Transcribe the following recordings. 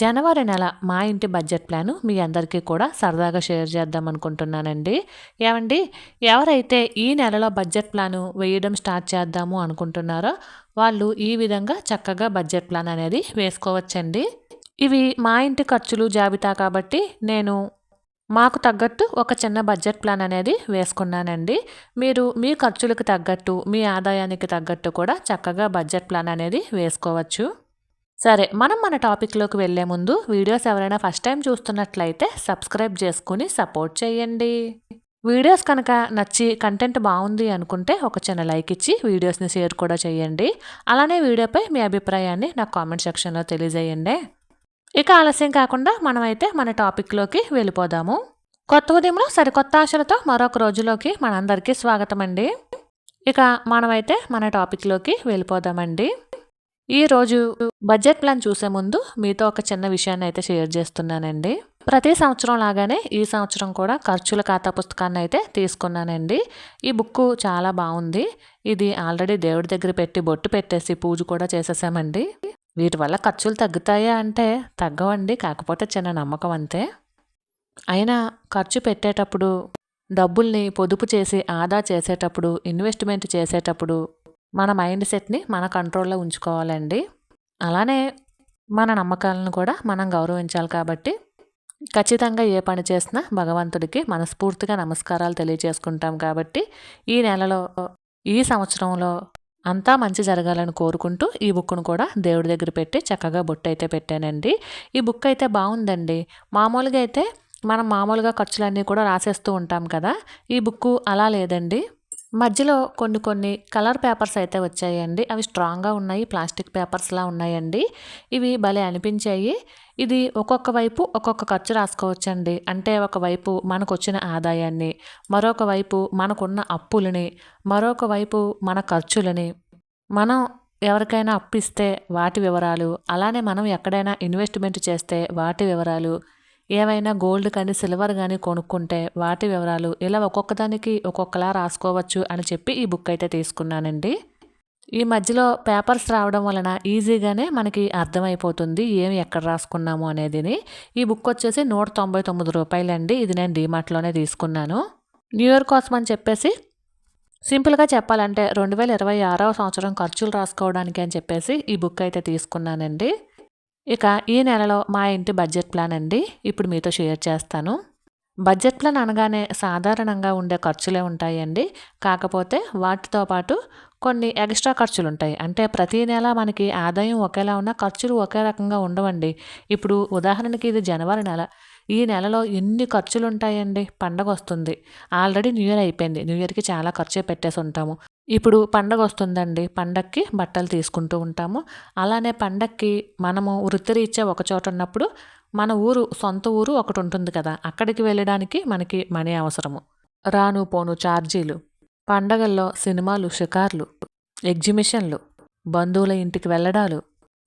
జనవరి నెల మా ఇంటి బడ్జెట్ ప్లాను మీ అందరికీ కూడా సరదాగా షేర్ చేద్దాం అనుకుంటున్నానండి. ఏమండి? ఎవరైతే ఈ నెలలో బడ్జెట్ ప్లాను వేయడం స్టార్ట్ చేద్దాము అనుకుంటున్నారో వాళ్ళు ఈ విధంగా చక్కగా బడ్జెట్ ప్లాన్ అనేది వేసుకోవచ్చండి. ఇవి మా ఇంటి ఖర్చులు జాబితా కాబట్టి నేను మాకు తగ్గట్టు ఒక చిన్న బడ్జెట్ ప్లాన్ అనేది వేసుకున్నానండి. మీరు మీ ఖర్చులకు తగ్గట్టు మీ ఆదాయానికి తగ్గట్టు కూడా చక్కగా బడ్జెట్ ప్లాన్ అనేది వేసుకోవచ్చు. సరే మనం మన టాపిక్లోకి వెళ్ళే ముందు వీడియోస్ ఎవరైనా ఫస్ట్ టైం చూస్తున్నట్లయితే సబ్స్క్రైబ్ చేసుకుని సపోర్ట్ చేయండి. వీడియోస్ కనుక నచ్చి కంటెంట్ బాగుంది అనుకుంటే ఒక చిన్న లైక్ ఇచ్చి వీడియోస్ని షేర్ కూడా చేయండి. అలానే వీడియోపై మీ అభిప్రాయాన్ని నాకు కామెంట్ సెక్షన్లో తెలియజేయండి. ఇక ఆలస్యం కాకుండా మనమైతే మన టాపిక్లోకి వెళ్ళిపోదాము. కొత్త ఉదయంలో సరికొత్త ఆశలతో మరొక రోజులోకి మనందరికీ స్వాగతం అండి ఇక మనమైతే మన టాపిక్లోకి వెళ్ళిపోదామండి. ఈరోజు బడ్జెట్ ప్లాన్ చూసే ముందు మీతో ఒక చిన్న విషయాన్ని అయితే షేర్ చేస్తున్నానండి. ప్రతి సంవత్సరం లాగానే ఈ సంవత్సరం కూడా ఖర్చుల ఖాతా పుస్తకాన్ని అయితే తీసుకున్నానండి. ఈ బుక్ చాలా బాగుంది. ఇది ఆల్రెడీ దేవుడి దగ్గర పెట్టి బొట్టు పెట్టేసి పూజ కూడా చేసేసామండి. వీటి వల్ల ఖర్చులు తగ్గుతాయా అంటే తగ్గవండి కాకపోతే చిన్న నమ్మకం అంతే. అయినా ఖర్చు పెట్టేటప్పుడు డబ్బుల్ని పొదుపు చేసి ఆదా చేసేటప్పుడు ఇన్వెస్ట్మెంట్ చేసేటప్పుడు మన మైండ్ సెట్ని మన కంట్రోల్లో ఉంచుకోవాలండి. అలానే మన నమ్మకాలను కూడా మనం గౌరవించాలి కాబట్టి ఖచ్చితంగా ఏ పని చేసినా భగవంతుడికి మనస్ఫూర్తిగా నమస్కారాలు తెలియజేసుకుంటాం కాబట్టి ఈ నెలలో ఈ సంవత్సరంలో అంతా మంచి జరగాలని కోరుకుంటూ ఈ బుక్ను కూడా దేవుడి దగ్గర పెట్టి చక్కగా బొట్టు అయితే పెట్టానండి. ఈ బుక్ అయితే బాగుందండి. మామూలుగా అయితే మనం మామూలుగా ఖర్చులన్నీ కూడా రాసేస్తూ ఉంటాం కదా. ఈ బుక్ అలా లేదండి. మధ్యలో కొన్ని కొన్ని కలర్ పేపర్స్ అయితే వచ్చాయండి. అవి స్ట్రాంగ్గా ఉన్నాయి ప్లాస్టిక్ పేపర్స్లా ఉన్నాయండి. ఇవి భలే అనిపించాయి. ఇది ఒక్కొక్క వైపు ఒక్కొక్క ఖర్చు రాసుకోవచ్చండి. అంటే ఒకవైపు మనకు వచ్చిన ఆదాయాన్ని మరొక వైపు మనకున్న అప్పులని మరొక వైపు మన ఖర్చులని. మనం ఎవరికైనా అప్పిస్తే వాటి వివరాలు అలానే మనం ఎక్కడైనా ఇన్వెస్ట్మెంట్ చేస్తే వాటి వివరాలు ఏవైనా గోల్డ్ కానీ సిల్వర్ కానీ కొనుక్కుంటే వాటి వివరాలు ఇలా ఒక్కొక్క దానికి ఒక్కొక్కలా రాసుకోవచ్చు అని చెప్పి ఈ బుక్ అయితే తీసుకున్నానండి. ఈ మధ్యలో పేపర్స్ రావడం వలన ఈజీగానే మనకి అర్థమైపోతుంది ఏమి ఎక్కడ రాసుకున్నాము అనేదిని. ఈ బుక్ వచ్చేసి నూట తొంభై తొమ్మిది రూపాయలండి. ఇది నేను డీమార్ట్లోనే తీసుకున్నాను. న్యూ ఇయర్ కోసం అని చెప్పేసి సింపుల్గా చెప్పాలంటే రెండు వేల ఇరవై ఆరవ సంవత్సరం ఖర్చులు రాసుకోవడానికి అని చెప్పేసి ఈ బుక్ అయితే తీసుకున్నానండి. ఇక ఈ నెలలో మా ఇంటి బడ్జెట్ ప్లాన్ అండి. ఇప్పుడు మీతో షేర్ చేస్తాను. బడ్జెట్ ప్లాన్ అనగానే సాధారణంగా ఉండే ఖర్చులే ఉంటాయండి. కాకపోతే వాటితో పాటు కొన్ని ఎక్స్ట్రా ఖర్చులు ఉంటాయి అంటే ప్రతి నెల మనకి ఆదాయం ఒకేలా ఉన్న ఖర్చులు ఒకే రకంగా ఉండవండి. ఇప్పుడు ఉదాహరణకి ఇది జనవరి నెల. ఈ నెలలో ఎన్ని ఖర్చులు ఉంటాయండి పండగ వస్తుంది ఆల్రెడీ న్యూ ఇయర్ అయిపోయింది. న్యూ ఇయర్కి చాలా ఖర్చే పెట్టేసి ఉంటాము. ఇప్పుడు పండగ వస్తుందండి పండక్కి బట్టలు తీసుకుంటూ ఉంటాము. అలానే పండక్కి మనము వృత్తిరీత్యా ఒక చోట ఉన్నప్పుడు మన ఊరు సొంత ఊరు ఒకటి ఉంటుంది కదా. అక్కడికి వెళ్ళడానికి మనకి మనీ అవసరము. రాను పోను ఛార్జీలు పండగల్లో సినిమాలు షికార్లు ఎగ్జిబిషన్లు బంధువుల ఇంటికి వెళ్ళడాలు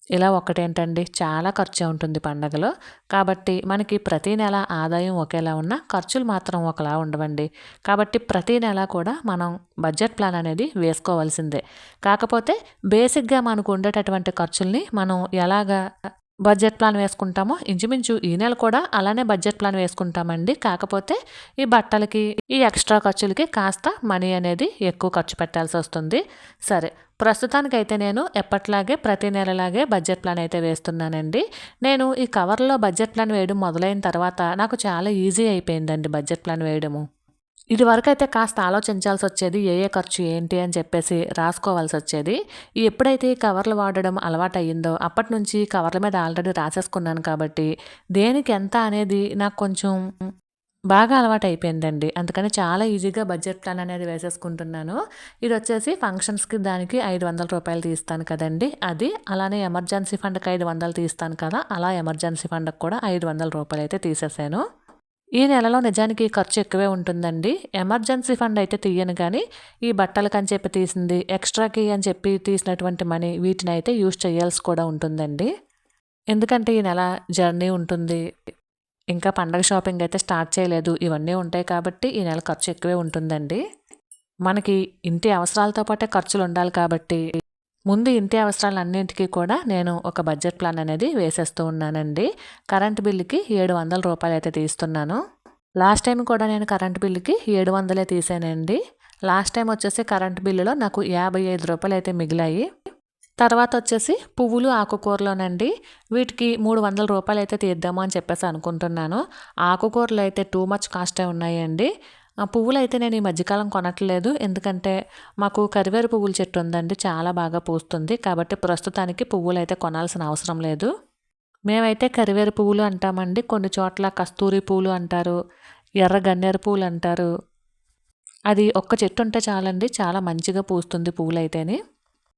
ఇలా ఒకటేంటండి? చాలా ఖర్చు ఉంటుంది పండగలో. కాబట్టి మనకి ప్రతి నెల ఆదాయం ఒకేలా ఉన్న ఖర్చులు మాత్రం ఒకలా ఉండవండి. కాబట్టి ప్రతి నెల కూడా మనం బడ్జెట్ ప్లాన్ అనేది వేసుకోవాల్సిందే. కాకపోతే బేసిక్గా మనకు ఉండేటటువంటి ఖర్చుల్ని మనం ఎలాగా బడ్జెట్ ప్లాన్ వేసుకుంటామో ఇంచుమించు ఈ నెల కూడా అలానే బడ్జెట్ ప్లాన్ వేసుకుంటామండి. కాకపోతే ఈ బట్టలకి ఈ ఎక్స్ట్రా ఖర్చులకి కాస్త మనీ అనేది ఎక్కువ ఖర్చు పెట్టాల్సి వస్తుంది. సరే ప్రస్తుతానికైతే నేను ఎప్పట్లాగే ప్రతి నెలలాగే బడ్జెట్ ప్లాన్ అయితే వేస్తున్నానండి. నేను ఈ కవర్లో బడ్జెట్ ప్లాన్ వేయడం మొదలైన తర్వాత నాకు చాలా ఈజీ అయిపోయిందండి బడ్జెట్ ప్లాన్ వేయడము. ఇదివరకు అయితే కాస్త ఆలోచించాల్సి వచ్చేది ఏ ఏ ఖర్చు ఏంటి అని చెప్పేసి రాసుకోవాల్సి వచ్చేది ఎప్పుడైతే ఈ కవర్లు వాడడం అలవాటు అయ్యిందో అప్పటి నుంచి కవర్ల మీద ఆల్రెడీ రాసేసుకున్నాను కాబట్టి దేనికి ఎంత అనేది నాకు కొంచెం బాగా అలవాటు అయిపోయిందండి అందుకని చాలా ఈజీగా బడ్జెట్ ప్లాన్ అనేది వేసేసుకుంటున్నాను. ఇది వచ్చేసి ఫంక్షన్స్కి దానికి ఐదు వందల రూపాయలు తీస్తాను కదండి. అది అలానే ఎమర్జెన్సీ ఫండ్కి ఐదు వందలు తీస్తాను కదా అలా ఎమర్జెన్సీ ఫండ్కి కూడా ఐదు వందల రూపాయలు అయితే తీసేసాను. ఈ నెలలో నిజానికి ఖర్చు ఎక్కువే ఉంటుందండి. ఎమర్జెన్సీ ఫండ్ అయితే తీయను కానీ ఈ బట్టలకు అని చెప్పి తీసింది ఎక్స్ట్రాకి అని చెప్పి తీసినటువంటి మనీ వీటిని అయితే యూజ్ చేయాల్సి కూడా ఉంటుందండి. ఎందుకంటే ఈ నెల జర్నీ ఉంటుంది. ఇంకా పండగ షాపింగ్ అయితే స్టార్ట్ చేయలేదు. ఇవన్నీ ఉంటాయి కాబట్టి ఈ నెల ఖర్చు ఎక్కువే ఉంటుందండి. మనకి ఇంటి అవసరాలతో పాటే ఖర్చులు ఉండాలి కాబట్టి ముందు ఇంటి అవసరాలన్నింటికీ కూడా నేను ఒక బడ్జెట్ ప్లాన్ అనేది వేసేస్తూ ఉన్నానండి. కరెంట్ బిల్లుకి ఏడు వందల రూపాయలు అయితే తీస్తున్నాను. లాస్ట్ టైం కూడా నేను కరెంట్ బిల్లుకి ఏడు వందలే తీసానండి. లాస్ట్ టైం వచ్చేసి కరెంట్ బిల్లులో నాకు యాభై ఐదు రూపాయలు అయితే మిగిలాయి. తర్వాత వచ్చేసి పువ్వులు ఆకుకూరలోనండి. వీటికి మూడు వందల రూపాయలు అయితే తీద్దాము అని చెప్పేసి అనుకుంటున్నాను. ఆకుకూరలు అయితే టూ మచ్ కాస్టే ఉన్నాయండి. పువ్వులు అయితే నేను ఈ మధ్యకాలం కొనట్లేదు. ఎందుకంటే మాకు కరివేరు పువ్వుల చెట్టు ఉందండి. చాలా బాగా పూస్తుంది. కాబట్టి ప్రస్తుతానికి పువ్వులు అయితే కొనాల్సిన అవసరం లేదు. మేమైతే కరివేరు పువ్వులు అంటామండి. కొన్ని చోట్ల కస్తూరి పువ్వులు అంటారు. ఎర్ర గన్నేరు పువ్వులు అంటారు. అది ఒక్క చెట్టు ఉంటే చాలండి. చాలా మంచిగా పూస్తుంది పువ్వులు అయితేనే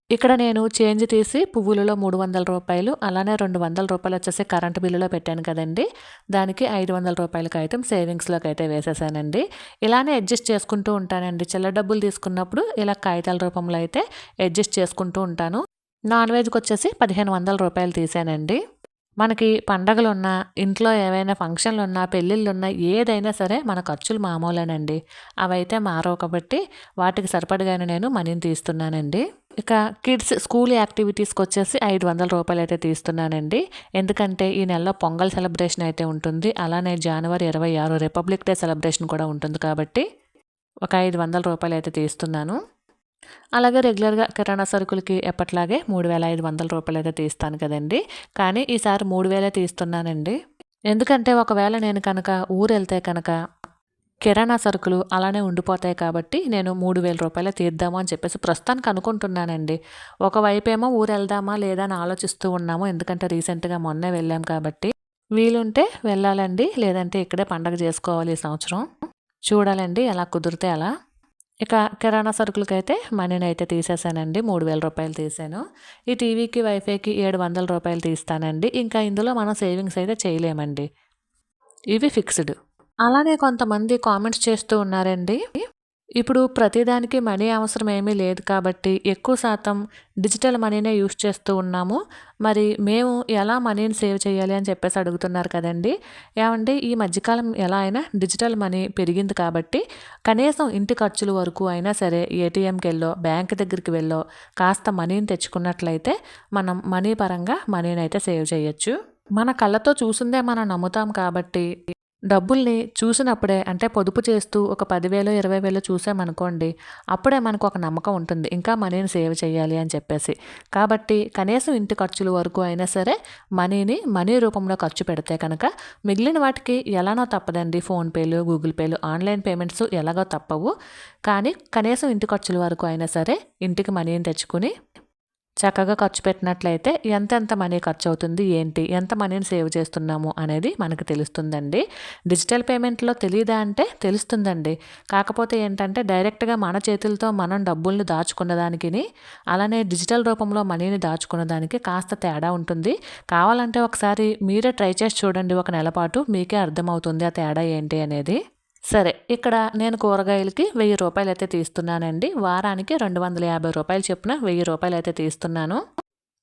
ఇక్కడ నేను చేంజ్ తీసి పువ్వులలో మూడు వందల రూపాయలు అలానే రెండు వందల రూపాయలు వచ్చేసి కరెంటు బిల్లులో పెట్టాను కదండి. దానికి ఐదు వందల రూపాయలకి అయితే సేవింగ్స్లోకి అయితే వేసేసానండి. ఇలానే అడ్జస్ట్ చేసుకుంటూ ఉంటానండి. చిల్లర డబ్బులు తీసుకున్నప్పుడు ఇలా కాగితాల రూపంలో అయితే అడ్జస్ట్ చేసుకుంటూ ఉంటాను. నాన్ వెజ్కి వచ్చేసి పదిహేను వందల రూపాయలు తీసానండి. మనకి పండగలున్నా ఇంట్లో ఏవైనా ఫంక్షన్లు ఉన్నా పెళ్ళిళ్ళు ఏదైనా సరే మన ఖర్చులు మామూలేనండి. అవైతే మారవు కాబట్టి వాటికి సరిపడగానే నేను మనీని తీస్తున్నానండి. ఇక కిడ్స్ స్కూల్ యాక్టివిటీస్కి వచ్చేసి ఐదు వందల రూపాయలు అయితే తీస్తున్నానండి. ఎందుకంటే ఈ నెలలో పొంగల్ సెలబ్రేషన్ అయితే ఉంటుంది. అలానే జనవరి ఇరవై ఆరు రిపబ్లిక్ డే సెలబ్రేషన్ కూడా ఉంటుంది కాబట్టి ఒక ఐదు వందల రూపాయలు అయితే తీస్తున్నాను. అలాగే రెగ్యులర్గా కిరాణా సరుకులకి ఎప్పట్లాగే మూడు వేల ఐదు వందల రూపాయలు అయితే తీస్తాను కదండి. కానీ ఈసారి మూడు వేలే తీస్తున్నానండి. ఎందుకంటే ఒకవేళ నేను కనుక ఊరు వెళ్తే కనుక కిరాణా సరుకులు అలానే ఉండిపోతాయి కాబట్టి నేను మూడు వేల రూపాయలు తీద్దాము అని చెప్పేసి ప్రస్తుతానికి అనుకుంటున్నానండి. ఒకవైపేమో ఏమో ఊరు వెళ్దామా లేదా అని ఆలోచిస్తూ ఉన్నాము. ఎందుకంటే రీసెంట్గా మొన్నే వెళ్ళాం కాబట్టి. వీలుంటే వెళ్ళాలండి. లేదంటే ఇక్కడే పండగ చేసుకోవాలి ఈ సంవత్సరం. చూడాలండి ఎలా కుదిరితే అలా. ఇక కిరాణా సరుకులకైతే మనీని అయితే తీసేసానండి. మూడు వేల రూపాయలు తీసాను. ఈ టీవీకి వైఫైకి ఏడు వందల రూపాయలు తీస్తానండి. ఇంకా ఇందులో మనం సేవింగ్స్ అయితే చేయలేమండి. ఇవి ఫిక్స్డ్. అలానే కొంతమంది కామెంట్స్ చేస్తూ ఉన్నారండి. ఇప్పుడు ప్రతిదానికి మనీ అవసరం ఏమీ లేదు కాబట్టి ఎక్కువ శాతం డిజిటల్ మనీనే యూస్ చేస్తూ ఉన్నాము. మరి మేము ఎలా మనీని సేవ్ చేయాలి అని చెప్పేసి అడుగుతున్నారు కదండి. ఏమంటే ఈ మధ్యకాలం ఎలా అయినా డిజిటల్ మనీ పెరిగింది కాబట్టి కనీసం ఇంటి ఖర్చుల వరకు అయినా సరే ఏటీఎంకి వెళ్ళో బ్యాంక్ దగ్గరికి వెళ్ళో కాస్త మనీని తెచ్చుకున్నట్లయితే మనం మనీ పరంగా మనీని అయితే సేవ్ చేయొచ్చు. మన కళ్ళతో చూసిందే మనం నమ్ముతాం కాబట్టి డబ్బుల్ని చూసినప్పుడే అంటే పొదుపు చేస్తూ ఒక పదివేలు ఇరవై వేలు చూసామనుకోండి అప్పుడే మనకు ఒక నమ్మకం ఉంటుంది. ఇంకా మనీని సేవ్ చేయాలి అని చెప్పేసి. కాబట్టి కనీసం ఇంటి ఖర్చుల వరకు అయినా సరే మనీని మనీ రూపంలో ఖర్చు పెడితే కనుక మిగిలిన వాటికి ఎలానో తప్పదండి. ఫోన్పేలు గూగుల్ పేలు ఆన్లైన్ పేమెంట్స్ ఎలాగో తప్పవు. కానీ కనీసం ఇంటి ఖర్చుల వరకు అయినా సరే ఇంటికి మనీని తెచ్చుకుని చక్కగా ఖర్చు పెట్టినట్లయితే ఎంతెంత మనీ ఖర్చు అవుతుంది ఏంటి ఎంత మనీని సేవ్ చేస్తున్నాము అనేది మనకు తెలుస్తుందండి. డిజిటల్ పేమెంట్లో తెలియదా అంటే తెలుస్తుందండి. కాకపోతే ఏంటంటే డైరెక్ట్గా మన చేతులతో మనం డబ్బుల్ని దాచుకున్న దానికి అలానే డిజిటల్ రూపంలో మనీని దాచుకున్న దానికి కాస్త తేడా ఉంటుంది. కావాలంటే ఒకసారి మీరే ట్రై చేసి చూడండి ఒక నెల పాటు మీకే అర్థమవుతుంది ఆ తేడా ఏంటి అనేది. సరే ఇక్కడ నేను కూరగాయలకి వెయ్యి రూపాయలు అయితే తీస్తున్నానండి. వారానికి రెండు వందల యాభై రూపాయలు చొప్పున వెయ్యి రూపాయలు అయితే తీస్తున్నాను.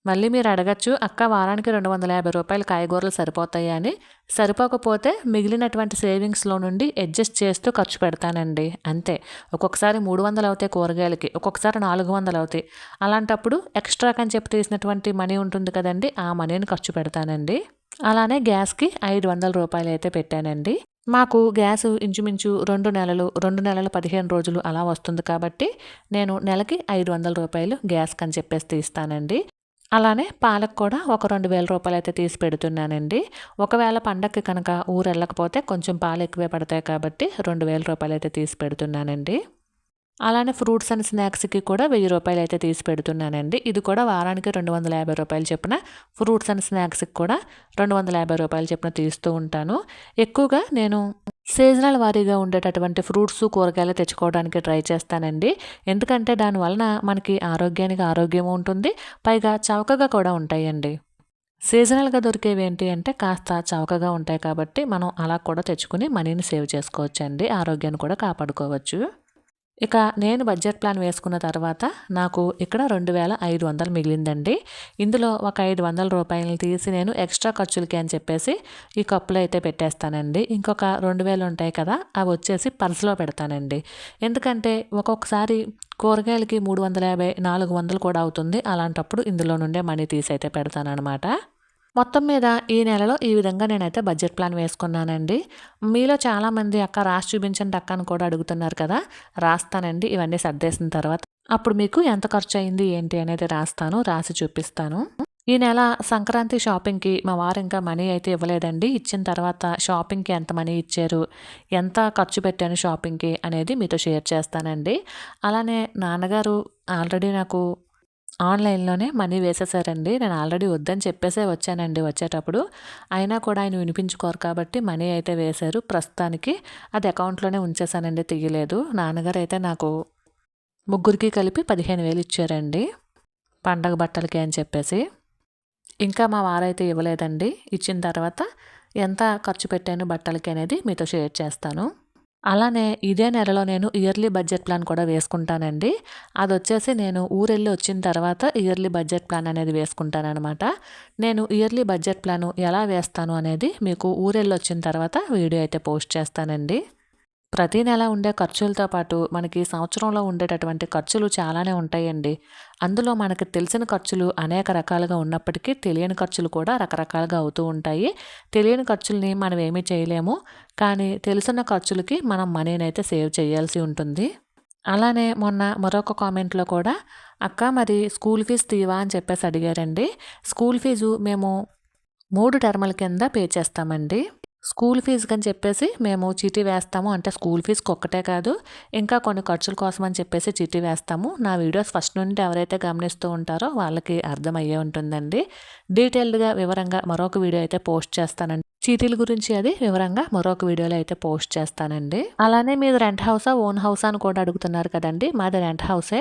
మళ్ళీ మీరు అడగచ్చు అక్క వారానికి రెండు వందల యాభై రూపాయలు కాయగూరలు సరిపోతాయా అని. సరిపోకపోతే మిగిలినటువంటి సేవింగ్స్లో నుండి అడ్జస్ట్ చేస్తూ ఖర్చు పెడతానండి. అంతే. ఒక్కొక్కసారి మూడు వందలు అవుతాయి కూరగాయలకి ఒక్కొక్కసారి నాలుగు వందలు అవుతాయి. అలాంటప్పుడు ఎక్స్ట్రాకి అని చెప్పి తీసినటువంటి మనీ ఉంటుంది కదండి ఆ మనీని ఖర్చు పెడతానండి. అలానే గ్యాస్కి ఐదు వందల రూపాయలు అయితే పెట్టానండి. మాకు గ్యాస్ ఇంచుమించు రెండు నెలలు రెండు నెలల పదిహేను రోజులు అలా వస్తుంది కాబట్టి నేను నెలకి ఐదు వందల రూపాయలు గ్యాస్కి అని చెప్పేసి తీస్తానండి. అలానే పాలకు కూడా ఒక రెండు వేల రూపాయలు అయితే తీసి పెడుతున్నానండి. ఒకవేళ పండక్కి కనుక ఊరు వెళ్ళకపోతే కొంచెం పాలు ఎక్కువే పడతాయి కాబట్టి రెండు వేల రూపాయలు అయితే తీసి పెడుతున్నానండి. అలానే ఫ్రూట్స్ అండ్ స్నాక్స్కి కూడా వెయ్యి రూపాయలు అయితే తీసి పెడుతున్నానండి. ఇది కూడా వారానికి రెండు వందల యాభై రూపాయలు చెప్పిన ఫ్రూట్స్ అండ్ స్నాక్స్కి కూడా రెండు వందల యాభై రూపాయలు చెప్పిన తీస్తూ ఉంటాను. ఎక్కువగా నేను సీజనల్ వారీగా ఉండేటటువంటి ఫ్రూట్స్ కూరగాయలు తెచ్చుకోవడానికి ట్రై చేస్తానండి. ఎందుకంటే దానివలన మనకి ఆరోగ్యానికి ఆరోగ్యం ఉంటుంది పైగా చౌకగా కూడా ఉంటాయండి. సీజనల్గా దొరికేవి ఏంటి అంటే కాస్త చవకగా ఉంటాయి కాబట్టి మనం అలా కూడా తెచ్చుకుని మనీని సేవ్ చేసుకోవచ్చండి ఆరోగ్యాన్ని కూడా కాపాడుకోవచ్చు. ఇక నేను బడ్జెట్ ప్లాన్ వేసుకున్న తర్వాత నాకు ఇక్కడ రెండు వేల ఐదు వందలు మిగిలిందండి. ఇందులో ఒక ఐదు వందల రూపాయలు తీసి నేను ఎక్స్ట్రా ఖర్చులకి అని చెప్పేసి ఈ కప్పులో అయితే పెట్టేస్తానండి. ఇంకొక రెండు వేలు ఉంటాయి కదా అవి వచ్చేసి పర్సులో పెడతానండి. ఎందుకంటే ఒక్కొక్కసారి కూరగాయలకి మూడు వందల యాభై నాలుగు వందలు కూడా అవుతుంది. అలాంటప్పుడు ఇందులో నుండే మనీ తీసి అయితే పెడతానమాట మొత్తం మీద ఈ నెలలో ఈ విధంగా నేనైతే బడ్జెట్ ప్లాన్ వేసుకున్నానండి. మీలో చాలామంది అక్క రాసి చూపించండి అక్క అని కూడా అడుగుతున్నారు కదా రాస్తానండి. ఇవన్నీ సర్దేసిన తర్వాత అప్పుడు మీకు ఎంత ఖర్చు అయింది ఏంటి అనేది రాస్తాను రాసి చూపిస్తాను. ఈ నెల సంక్రాంతి షాపింగ్కి మా వారు ఇంకా మనీ అయితే ఇవ్వలేదండి. ఇచ్చిన తర్వాత షాపింగ్కి ఎంత మనీ ఇచ్చారు ఎంత ఖర్చు పెట్టాను షాపింగ్కి అనేది మీతో షేర్ చేస్తానండి. అలానే నాన్నగారు ఆల్రెడీ నాకు ఆన్లైన్లోనే మనీ వేసేసారండి. నేను ఆల్రెడీ వద్దని చెప్పేసే వచ్చానండి వచ్చేటప్పుడు. అయినా కూడా ఆయన వినిపించుకోరు కాబట్టి మనీ అయితే వేశారు. ప్రస్తుతానికి అది అకౌంట్లోనే ఉంచేసానండి తీయలేదు. నాన్నగారు అయితే నాకు ముగ్గురికి కలిపి పదిహేను వేలు ఇచ్చారండి పండగ బట్టలకి అని చెప్పేసి. ఇంకా మా వారైతే ఇవ్వలేదండి. ఇచ్చిన తర్వాత ఎంత ఖర్చు పెట్టాను బట్టలకి అనేది మీతో షేర్ చేస్తాను. అలానే ఇదే నెలలో నేను ఇయర్లీ బడ్జెట్ ప్లాన్ కూడా వేసుకుంటానండి. అది వచ్చేసి నేను ఊరెళ్ళి వచ్చిన తర్వాత ఇయర్లీ బడ్జెట్ ప్లాన్ అనేది వేసుకుంటానమాట నేను ఇయర్లీ బడ్జెట్ ప్లాన్ ఎలా వేస్తాను అనేది మీకు ఊరెళ్ళి వచ్చిన తర్వాత వీడియో అయితే పోస్ట్ చేస్తానండి. ప్రతి నెల ఉండే ఖర్చులతో పాటు మనకి సంవత్సరంలో ఉండేటటువంటి ఖర్చులు చాలానే ఉంటాయండి. అందులో మనకు తెలిసిన ఖర్చులు అనేక రకాలుగా ఉన్నప్పటికీ తెలియని ఖర్చులు కూడా రకరకాలుగా అవుతూ ఉంటాయి. తెలియని ఖర్చుల్ని మనం ఏమీ చేయలేము. కానీ తెలిసిన ఖర్చులకి మనం మనీని అయితే సేవ్ చేయాల్సి ఉంటుంది. అలానే మొన్న మరొక కామెంట్లో కూడా అక్క మరి స్కూల్ ఫీజు తీవా? అని చెప్పేసి అడిగారండి. స్కూల్ ఫీజు మేము మూడు టర్ముల కింద పే చేస్తామండి. స్కూల్ ఫీజు అని చెప్పేసి మేము చీటీ వేస్తాము. అంటే స్కూల్ ఫీజుకి ఒక్కటే కాదు ఇంకా కొన్ని ఖర్చుల కోసం అని చెప్పేసి చీటీ వేస్తాము. నా వీడియోస్ ఫస్ట్ నుండి ఎవరైతే గమనిస్తూ ఉంటారో వాళ్ళకి అర్థమయ్యే ఉంటుందండి. డీటెయిల్డ్గా వివరంగా మరొక వీడియో అయితే పోస్ట్ చేస్తానండి. చీటీల గురించి అది వివరంగా మరొక వీడియోలో అయితే పోస్ట్ చేస్తానండి. అలానే మీరు రెంట్ హౌసా ఓన్ హౌసా అని కూడా అడుగుతున్నారు కదండి. మాది రెంట్ హౌసే.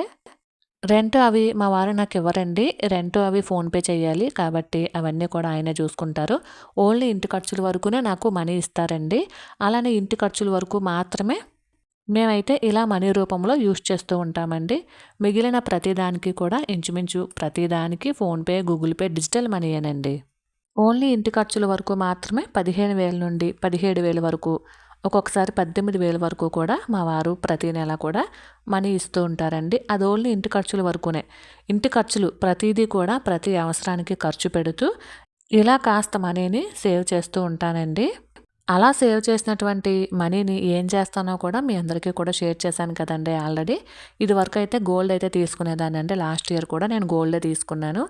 రెంట్ అవి మా వారు నాకు ఇవ్వరండి. రెంట్ అవి ఫోన్పే చేయాలి. కాబట్టి అవన్నీ కూడా ఆయనే చూసుకుంటారు. ఓన్లీ ఇంటి ఖర్చుల వరకునే నాకు మనీ ఇస్తారండి. అలానే ఇంటి ఖర్చుల వరకు మాత్రమే మేమైతే ఇలా మనీ రూపంలో యూస్ చేస్తూ ఉంటామండి. మిగిలిన ప్రతిదానికి కూడా ఇంచుమించు ప్రతిదానికి ఫోన్పే గూగుల్ పే డిజిటల్ మనీయేనండి ఓన్లీ ఇంటి ఖర్చుల వరకు మాత్రమే పదిహేను వేల నుండి పదిహేడు వేల వరకు ఒక్కొక్కసారి పద్దెనిమిది వేల వరకు కూడా మా వారు ప్రతి నెల కూడా మనీ ఇస్తూ ఉంటారండి. అది ఓన్లీ ఇంటి ఖర్చుల వరకునే. ఇంటి ఖర్చులు ప్రతిదీ కూడా ప్రతి అవసరానికి ఖర్చు పెడుతూ ఇలా కాస్త మనీని సేవ్ చేస్తూ ఉంటానండి. అలా సేవ్ చేసినటువంటి మనీని ఏం చేస్తానో కూడా మీ అందరికీ కూడా షేర్ చేశాను కదండి ఆల్రెడీ. ఇది వరకు అయితే గోల్డ్ అయితే తీసుకునేదాన్ని అంటే లాస్ట్ ఇయర్ కూడా నేను గోల్డే తీసుకున్నాను.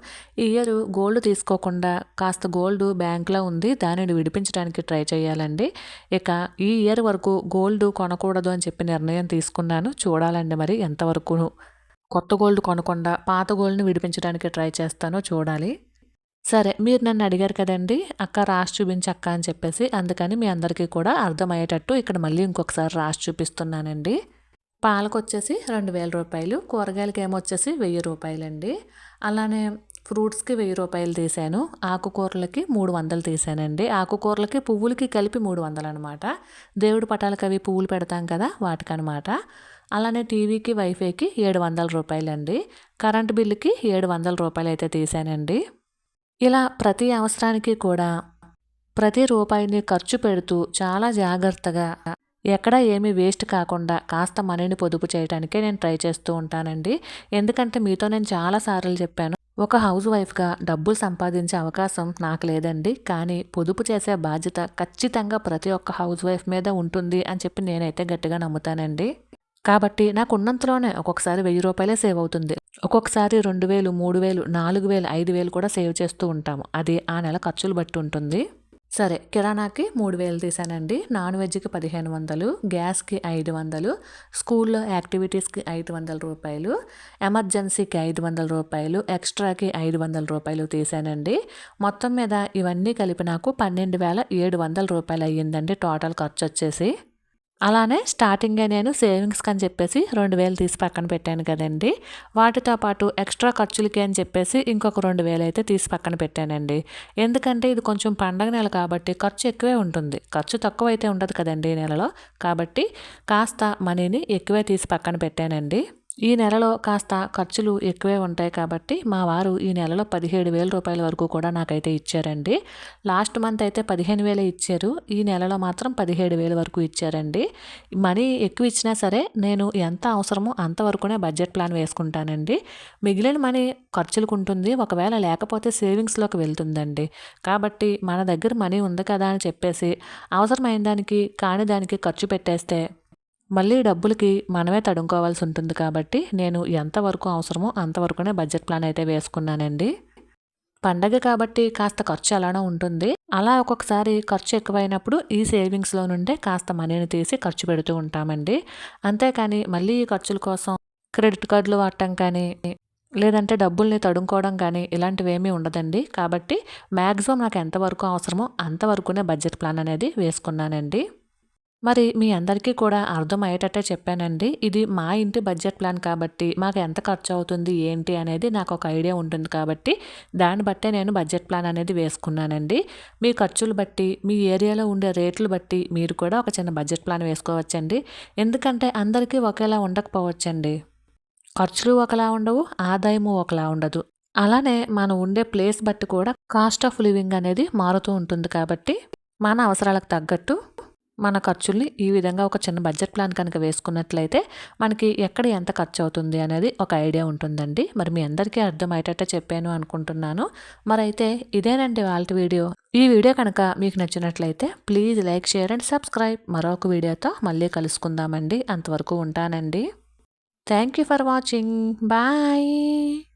ఈ ఇయర్ గోల్డ్ తీసుకోకుండా కాస్త గోల్డ్ బ్యాంక్లో ఉంది. దానిని విడిపించడానికి ట్రై చేయాలండి. ఇక ఈ ఇయర్ వరకు గోల్డ్ కొనకూడదు అని చెప్పి నిర్ణయం తీసుకున్నాను. చూడాలండి మరి ఎంతవరకు కొత్త గోల్డ్ కొనకుండా పాత గోల్డ్ని విడిపించడానికి ట్రై చేస్తానో చూడాలి. సరే మీరు నన్ను అడిగారు కదండి అక్క రాసి చూపించి అక్క అని చెప్పేసి అందుకని మీ అందరికీ కూడా అర్థమయ్యేటట్టు ఇక్కడ మళ్ళీ ఇంకొకసారి రాసి చూపిస్తున్నానండి. పాలకు వచ్చేసి రెండు వేల రూపాయలు కూరగాయలకి ఏమొచ్చేసి వెయ్యి రూపాయలండి. అలానే ఫ్రూట్స్కి వెయ్యి రూపాయలు తీసాను ఆకుకూరలకి మూడు వందలు తీసానండి ఆకుకూరలకి పువ్వులకి కలిపి మూడు వందలు అనమాట దేవుడి పటాలకి అవి పువ్వులు పెడతాం కదా వాటికనమాట. అలానే టీవీకి వైఫైకి ఏడు వందల రూపాయలండి. కరెంట్ బిల్లుకి ఏడు వందల రూపాయలు అయితే తీసానండి ఇలా ప్రతి అవసరానికి కూడా ప్రతి రూపాయిని ఖర్చు పెడుతూ చాలా జాగ్రత్తగా ఎక్కడ ఏమి వేస్ట్ కాకుండా కాస్త మనీని పొదుపు చేయడానికే నేను ట్రై చేస్తూ ఉంటానండి. ఎందుకంటే మీతో నేను చాలాసార్లు చెప్పాను ఒక హౌస్ వైఫ్గా డబ్బులు సంపాదించే అవకాశం నాకు లేదండి. కానీ పొదుపు చేసే బాధ్యత ఖచ్చితంగా ప్రతి ఒక్క హౌస్ వైఫ్ మీద ఉంటుంది అని చెప్పి నేనైతే గట్టిగా నమ్ముతానండి. కాబట్టి నాకు ఉన్నంతలోనే ఒక్కొక్కసారి వెయ్యి రూపాయలే సేవ్ అవుతుంది. ఒక్కొక్కసారి రెండు వేలు మూడు వేలు నాలుగు వేలు ఐదు వేలు కూడా సేవ్ చేస్తూ ఉంటాము. అది ఆ నెల ఖర్చులు బట్టి ఉంటుంది. సరే కిరాణాకి మూడు వేలు తీసానండి నాన్ వెజ్కి పదిహేను వందలు గ్యాస్కి ఐదు వందలు స్కూల్లో యాక్టివిటీస్కి ఐదు వందల రూపాయలు ఎమర్జెన్సీకి ఐదు వందల రూపాయలు ఎక్స్ట్రాకి ఐదు వందల రూపాయలు తీసానండి మొత్తం మీద ఇవన్నీ కలిపి నాకు పన్నెండు వేల ఏడు వందల రూపాయలు అయ్యిందండి టోటల్ ఖర్చు వచ్చేసి అలానే స్టార్టింగే నేను సేవింగ్స్కి అని చెప్పేసి రెండు వేలు తీసి పక్కన పెట్టాను కదండి. వాటితో పాటు ఎక్స్ట్రా ఖర్చులకి అని చెప్పేసి ఇంకొక రెండు వేలు అయితే తీసి పక్కన పెట్టానండి. ఎందుకంటే ఇది కొంచెం పండగ నెల కాబట్టి ఖర్చు ఎక్కువే ఉంటుంది. ఖర్చు తక్కువ అయితే ఉండదు కదండి ఈ నెలలో. కాబట్టి కాస్త మనీని ఎక్కువే తీసి పక్కన పెట్టానండి. ఈ నెలలో కాస్త ఖర్చులు ఎక్కువే ఉంటాయి కాబట్టి మా వారు ఈ నెలలో పదిహేడు వేల రూపాయల వరకు కూడా నాకైతే ఇచ్చారండి. లాస్ట్ మంత్ అయితే పదిహేను వేలే ఇచ్చారు. ఈ నెలలో మాత్రం పదిహేడు వేల వరకు ఇచ్చారండి. మనీ ఎక్కువ ఇచ్చినా సరే నేను ఎంత అవసరమో అంతవరకునే బడ్జెట్ ప్లాన్ వేసుకుంటానండి. మిగిలిన మనీ ఖర్చులకు ఉంటుంది. ఒకవేళ లేకపోతే సేవింగ్స్లోకి వెళ్తుందండి. కాబట్టి మన దగ్గర మనీ ఉంది కదా అని చెప్పేసి అవసరమైన దానికి కాని దానికి ఖర్చు పెట్టేస్తే మళ్ళీ డబ్బులకి మనమే తడుముకోవాల్సి ఉంటుంది కాబట్టి నేను ఎంతవరకు అవసరమో అంతవరకునే బడ్జెట్ ప్లాన్ అయితే వేసుకున్నానండి. పండగ కాబట్టి కాస్త ఖర్చు అలానే ఉంటుంది. అలా ఒక్కొక్కసారి ఖర్చు ఎక్కువైనప్పుడు ఈ సేవింగ్స్లో నుండే కాస్త మనీని తీసి ఖర్చు పెడుతూ ఉంటామండి. అంతేకాని మళ్ళీ ఈ ఖర్చుల కోసం క్రెడిట్ కార్డులు వాడటం కానీ లేదంటే డబ్బుల్ని తడుముకోవడం కానీ ఇలాంటివి ఏమీ ఉండదండి. కాబట్టి మ్యాక్సిమం నాకు ఎంతవరకు అవసరమో అంతవరకునే బడ్జెట్ ప్లాన్ అనేది వేసుకున్నానండి. మరి మీ అందరికీ కూడా అర్థమయ్యేటట్టే చెప్పానండి. ఇది మా ఇంటి బడ్జెట్ ప్లాన్ కాబట్టి మాకు ఎంత ఖర్చు అవుతుంది ఏంటి అనేది నాకు ఒక ఐడియా ఉంటుంది కాబట్టి దాన్ని బట్టే నేను బడ్జెట్ ప్లాన్ అనేది వేసుకున్నానండి. మీ ఖర్చులు బట్టి మీ ఏరియాలో ఉండే రేట్లు బట్టి మీరు కూడా ఒక చిన్న బడ్జెట్ ప్లాన్ వేసుకోవచ్చండి. ఎందుకంటే అందరికీ ఒకేలా ఉండకపోవచ్చండి. ఖర్చులు ఒకలా ఉండవు ఆదాయము ఒకలా ఉండదు. అలానే మనం ఉండే ప్లేస్ బట్టి కూడా కాస్ట్ ఆఫ్ లివింగ్ అనేది మారుతూ ఉంటుంది కాబట్టి మన అవసరాలకు తగ్గట్టు మన ఖర్చుల్ని ఈ విధంగా ఒక చిన్న బడ్జెట్ ప్లాన్ కనుక వేసుకున్నట్లయితే మనకి ఎక్కడ ఎంత ఖర్చు అవుతుంది అనేది ఒక ఐడియా ఉంటుందండి. మరి మీ అందరికీ అర్థమయ్యేటట్టే చెప్పాను అనుకుంటున్నాను. మరైతే ఇదేనండి వాళ్ళ వీడియో. ఈ వీడియో కనుక మీకు నచ్చినట్లయితే please like share and subscribe. మరొక వీడియోతో మళ్ళీ కలుసుకుందామండి. అంతవరకు ఉంటానండి. Thank you for watching. Bye.